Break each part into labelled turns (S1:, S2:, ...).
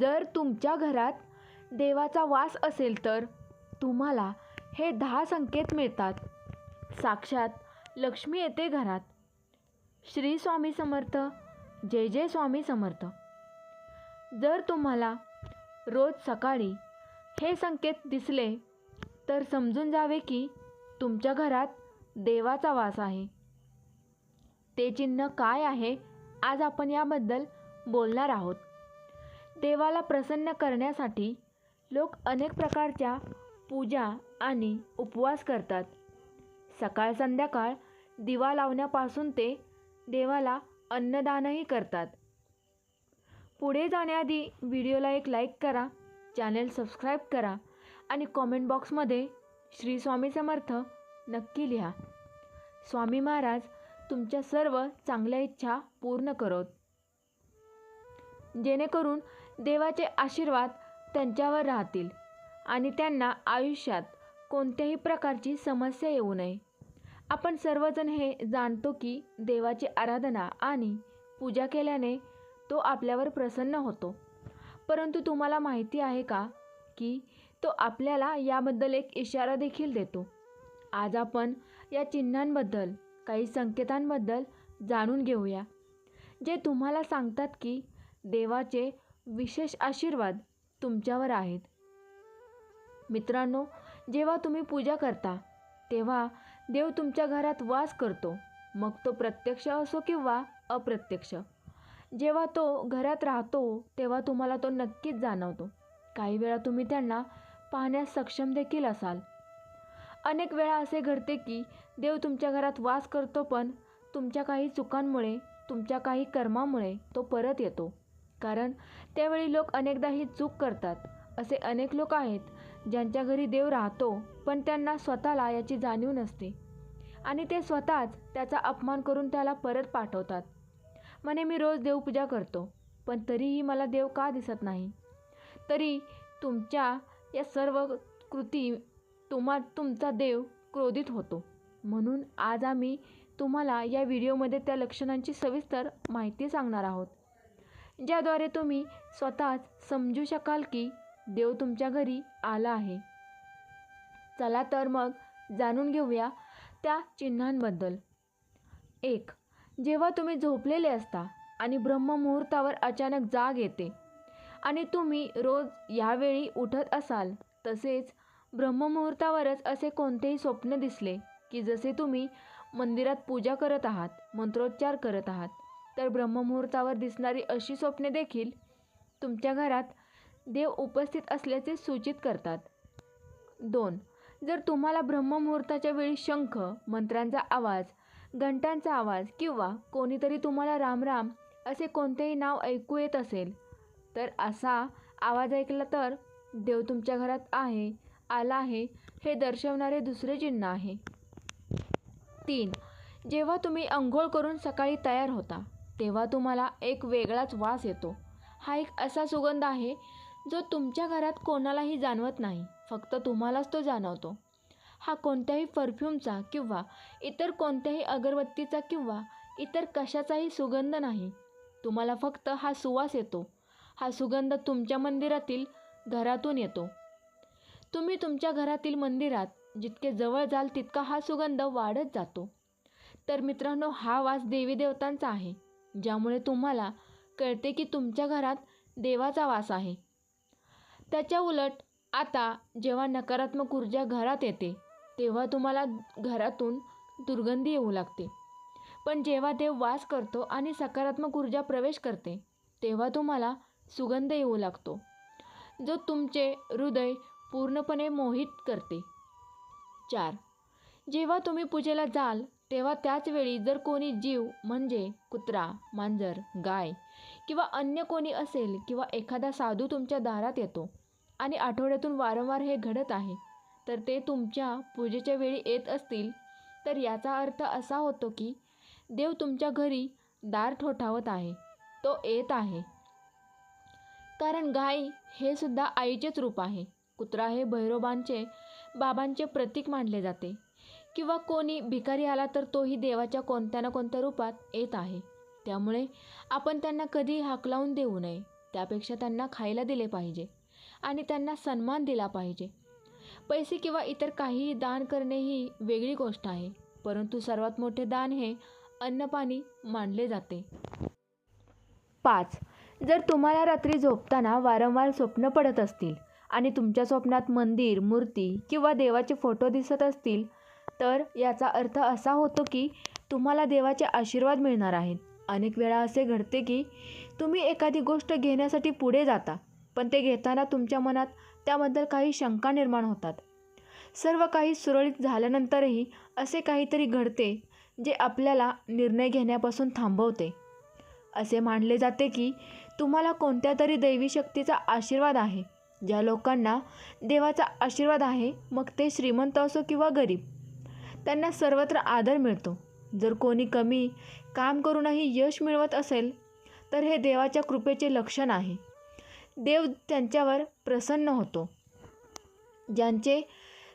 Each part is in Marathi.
S1: जर तुमच्या घरात देवाचा वास असेल तर तुम्हाला हे दहा संकेत मिळतात. साक्षात लक्ष्मी येते घरात. श्री स्वामी समर्थ जय जय स्वामी समर्थ. जर तुम्हाला रोज सकाळी हे संकेत दिसले तर समजून जावे की तुमच्या घरात देवाचा वास आहे. ते चिन्ह काय आहे आज आपण याबद्दल बोलणार आहोत. देवाला प्रसन्न करण्यासाठी लोक अनेक प्रकारच्या पूजा आणि उपवास करतात. सकाळ संध्याकाळ दिवा लावण्यापासून ते देवाला अन्नदानही करतात. पुढे जाण्याआधी व्हिडिओला एक लाईक करा चॅनेल सबस्क्राईब करा आणि कॉमेंट बॉक्समध्ये श्री स्वामी समर्थ नक्की लिहा. स्वामी महाराज तुमच्या सर्व चांगल्या इच्छा पूर्ण करोत. जेणेकरून देवाचे आशीर्वाद त्यांच्यावर राहतील आणि त्यांना आयुष्यात कोणत्याही प्रकारची समस्या येऊ नये. आपण सर्वजण हे जाणतो की देवाची आराधना आणि पूजा केल्याने तो आपल्यावर प्रसन्न होतो. परंतु तुम्हाला माहिती आहे का की तो आपल्याला याबद्दल एक इशारा देखील देतो? आज आपण या चिन्हांबद्दल काही संकेतांबद्दल जाणून घेऊया जे तुम्हाला सांगतात की देवाचे विशेष आशीर्वाद तुमच्यावर आहेत. मित्रांनो जेव्हा तुम्ही पूजा करता तेव्हा देव तुमच्या घरात वास करतो. मग तो प्रत्यक्ष असो किंवा अप्रत्यक्ष. जेव्हा तो घरात राहतो तेव्हा तुम्हाला तो नक्कीच जाणवतो. काही वेळा तुम्ही त्यांना पाहण्यास सक्षम देखील असाल. अनेक वेळा असे घडते की देव तुमच्या घरात वास करतो पण तुमच्या काही चुकांमुळे तुमच्या काही कर्मामुळे तो परत येतो. कारण त्यावेळी लोक अनेकदा ही चूक करतात. असे अनेक लोक आहेत ज्यांच्या घरी देव राहतो पण त्यांना स्वतःला याची जाणीव नसते. आणि ते स्वतःच त्याचा अपमान करून त्याला परत पाठवतात. म्हणे मी रोज देवपूजा करतो पण तरीही मला देव का दिसत नाही? तरी तुमच्या या सर्व कृती तुम्हा तुमचा देव क्रोधित होतो. म्हणून आज आम्ही तुम्हाला या व्हिडिओमध्ये त्या लक्षणांची सविस्तर माहिती सांगणार आहोत. ज्याद्वारे तुम्ही स्वतःच समजू शकाल की देव तुमच्या घरी आला आहे. चला तर मग जाणून घेऊया त्या चिन्हांबद्दल. एक जेव्हा तुम्ही झोपलेले असता आणि ब्रह्ममुहूर्तावर अचानक जाग येते आणि तुम्ही रोज यावेळी उठत असाल तसेच ब्रह्ममुहूर्तावरच असे कोणतेही स्वप्न दिसले की जसे तुम्ही मंदिरात पूजा करत आहात मंत्रोच्चार करत आहात तर ब्रह्ममुहूर्तावर दिसणारी अशी स्वप्ने देखील तुमच्या घरात देव उपस्थित असल्याचे सूचित करतात. दोन जर तुम्हाला ब्रह्ममुहूर्ताच्या वेळी शंख मंत्रांचा आवाज घंटांचा आवाज किंवा कोणीतरी तुम्हाला रामराम असे कोणतेही नाव ऐकू येत असेल तर असा आवाज ऐकला तर देव तुमच्या घरात आहे आला आहे हे दर्शवणारे दुसरे चिन्ह आहे. तीन जेव्हा तुम्ही अंघोळ करून सकाळी तयार होता तेव्हा तुम्हाला एक वेगळाच वास येतो. हा एक असा सुगंध आहे जो तुमच्या घरात कोणालाही जाणवत नाही फक्त तुम्हालाच तो जाणवतो. हा कोणत्याही परफ्यूमचा किंवा इतर कोणत्याही अगरबत्तीचा किंवा इतर कशाचाही सुगंध नाही. तुम्हाला फक्त हा सुवास येतो. हा सुगंध तुमच्या मंदिरातील घरातून येतो. तुम्ही तुमच्या घरातील मंदिरात जितके जवळ जाल तितका हा सुगंध वाढत जातो. तर मित्रांनो हा वास देवी देवतांचा आहे. ज्यामुळे तुम्हाला कळते की तुमच्या घरात देवाचा वास आहे. त्याच्या उलट आता जेव्हा नकारात्मक ऊर्जा घरात येते तेव्हा तुम्हाला घरातून दुर्गंधी येऊ लागते. पण जेव्हा देव वास करतो आणि सकारात्मक ऊर्जा प्रवेश करते तेव्हा तुम्हाला सुगंध येऊ लागतो जो तुमचे हृदय पूर्णपणे मोहित करते. चार. जेव्हा तुम्ही पूजेला जाल तेव्हा त्याचवेळी जर कोणी जीव म्हणजे कुत्रा मांजर गाय किंवा अन्य कोणी असेल किंवा एखादा साधू तुमच्या दारात येतो आणि आठवड्यातून वारंवार हे घडत आहे तर ते तुमच्या पूजेच्या वेळी येत असतील तर याचा अर्थ असा होतो की देव तुमच्या घरी दार ठोठावत आहे तो येत आहे. कारण गाय हे सुद्धा आईचेच रूप आहे कुत्रा हे भैरोबांचे बाबांचे प्रतीक मानले जाते. किंवा कोणी भिकारी आला तर तोही देवाच्या कोणत्या ना कोणत्या रूपात येत आहे. त्यामुळे आपण त्यांना कधी हाकलावून देऊ नये. त्यापेक्षा त्यांना खायला दिले पाहिजे आणि त्यांना सन्मान दिला पाहिजे. पैसे किंवा इतर काहीही दान करणे ही वेगळी गोष्ट आहे परंतु सर्वात मोठे दान हे अन्नपाणी मानले जाते. पाच. जर तुम्हाला रात्री झोपताना वारंवार स्वप्न पडत असतील आणि तुमच्या स्वप्नात मंदिर मूर्ती किंवा देवाचे फोटो दिसत असतील तर याचा अर्थ असा होतो की तुम्हाला देवाचे आशीर्वाद मिळणार आहेत. अनेक वेळा असे घडते की तुम्ही एखादी गोष्ट घेण्यासाठी पुढे जाता पण ते घेताना तुमच्या मनात त्याबद्दल काही शंका निर्माण होतात. सर्व काही सुरळीत झाल्यानंतरही असे काहीतरी घडते जे आपल्याला निर्णय घेण्यापासून थांबवते. असे मानले जाते की तुम्हाला कोणत्या तरी दैवी शक्तीचा आशीर्वाद आहे ज्या लोकांना देवाचा आशीर्वाद आहे मग ते श्रीमंत असो किंवा गरीब. त्यांना सर्वत्र आदर मिळतो. जर कोणी कमी काम करूनही यश मिळवत असेल तर हे देवाच्या कृपेचे लक्षण आहे. देव त्यांच्यावर प्रसन्न होतो. ज्यांचे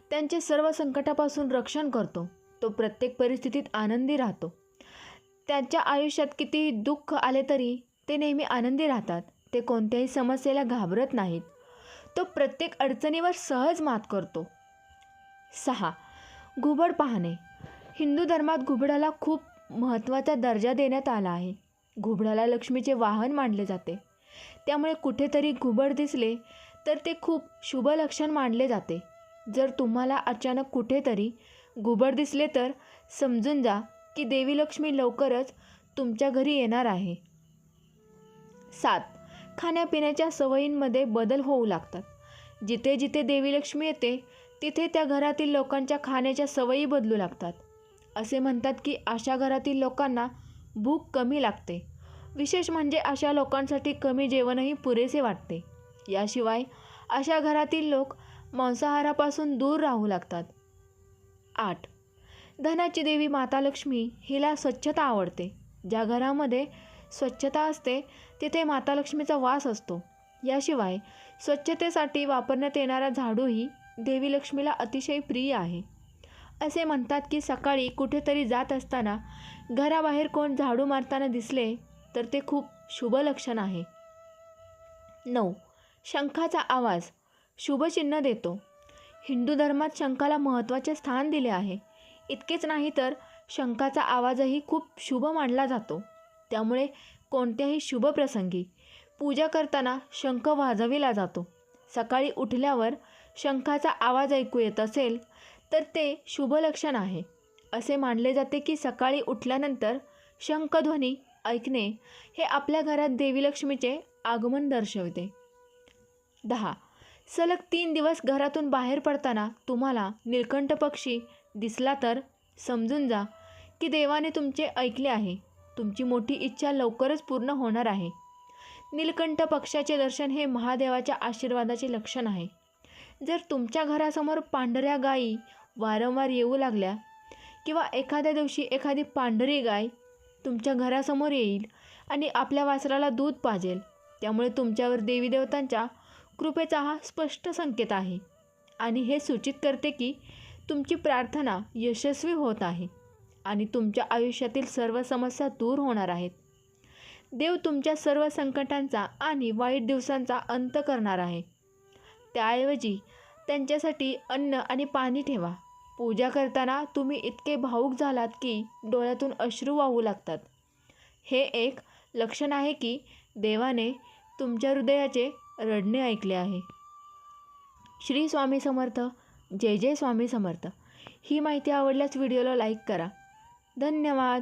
S1: त्यांचे सर्व संकटापासून रक्षण करतो. तो प्रत्येक परिस्थितीत आनंदी राहतो. त्यांच्या आयुष्यात कितीही दुःख आले तरी ते नेहमी आनंदी राहतात. ते कोणत्याही समस्येला घाबरत नाहीत. तो प्रत्येक अडचणीवर सहज मात करतो. सहा. घुबड पाहणे. हिंदू धर्मात घुबडाला खूप महत्त्वाचा दर्जा देण्यात आला आहे. घुबडाला लक्ष्मीचे वाहन मानले जाते. त्यामुळे कुठेतरी घुबड दिसले तर ते खूप शुभ लक्षण मानले जाते. जर तुम्हाला अचानक कुठेतरी घुबड दिसले तर समजून जा की देवी लक्ष्मी लवकरच तुमच्या घरी येणार आहे. सात. खाण्यापिण्याच्या सवयींमध्ये बदल होऊ लागतात. जिथे जिथे देवी लक्ष्मी येते तिथे त्या घरातील लोकांच्या खाण्याच्या सवयी बदलू लागतात. असे म्हणतात की अशा घरातील लोकांना भूक कमी लागते. विशेष म्हणजे अशा लोकांसाठी कमी जेवणही पुरेसे वाटते. याशिवाय अशा घरातील लोक मांसाहारापासून दूर राहू लागतात. आठ. धनाची देवी माता लक्ष्मी हिला स्वच्छता आवडते. ज्या घरामध्ये स्वच्छता असते तिथे माता लक्ष्मीचा वास असतो. याशिवाय स्वच्छतेसाठी वापरण्यात येणारा झाडूही देवी लक्ष्मीला अतिशय प्रिय आहे. असे म्हणतात की सकाळी कुठेतरी जात असताना घराबाहेर कोण झाडू मारताना दिसले तर ते खूप शुभ लक्षण आहे. नऊ. शंखाचा आवाज. शुभचिन्ह देतो. हिंदू धर्मात शंखाला महत्त्वाचे स्थान दिले आहे. इतकेच नाही तर शंखाचा आवाजही खूप शुभ मानला जातो. त्यामुळे कोणत्याही शुभ प्रसंगी पूजा करताना शंख वाजविला जातो. सकाळी उठल्यावर शंखाचा आवाज ऐकू येत असेल तर ते शुभ लक्षण आहे. असे मानले जाते की सकाळी उठल्यानंतर शंखध्वनी ऐकणे हे आपल्या घरात देवी लक्ष्मीचे आगमन दर्शवते. दहा. सलग तीन दिवस घरातून बाहेर पडताना तुम्हाला निळकंठ पक्षी दिसला तर समजून जा की देवाने तुमचे ऐकले आहे. तुमची मोठी इच्छा लवकरच पूर्ण होणार आहे. नीलकंठ पक्षाचे दर्शन हे महादेवाच्या आशीर्वादाचे लक्षण आहे. जर तुमच्या घरासमोर पांढऱ्या गायी वारंवार येऊ लागल्या किंवा एखाद्या दिवशी एखादी पांढरी गाय तुमच्या घरासमोर येईल आणि आपल्या वासराला दूध पाजेल त्यामुळे तुमच्यावर देवी देवतांच्या कृपेचा हा स्पष्ट संकेत आहे. आणि हे सूचित करते की तुमची प्रार्थना यशस्वी होत आहे आणि तुमच्या आयुष्यातील सर्व समस्या दूर होणार आहेत. देव तुमच्या सर्व संकटांचा आणि वाईट दिवसांचा अंत करणार आहे. त्याऐवजी त्यांच्यासाठी अन्न आणि पाणी ठेवा. पूजा करताना तुम्ही इतके भावूक झालात की डोळ्यातून अश्रू वाहू लागतात. हे एक लक्षण आहे की देवाने तुमच्या हृदयाचे रडणे ऐकले आहे. श्री स्वामी समर्थ. जय जय स्वामी समर्थ. ही माहिती आवडल्यास व्हिडिओला लाईक करा. धन्यवाद.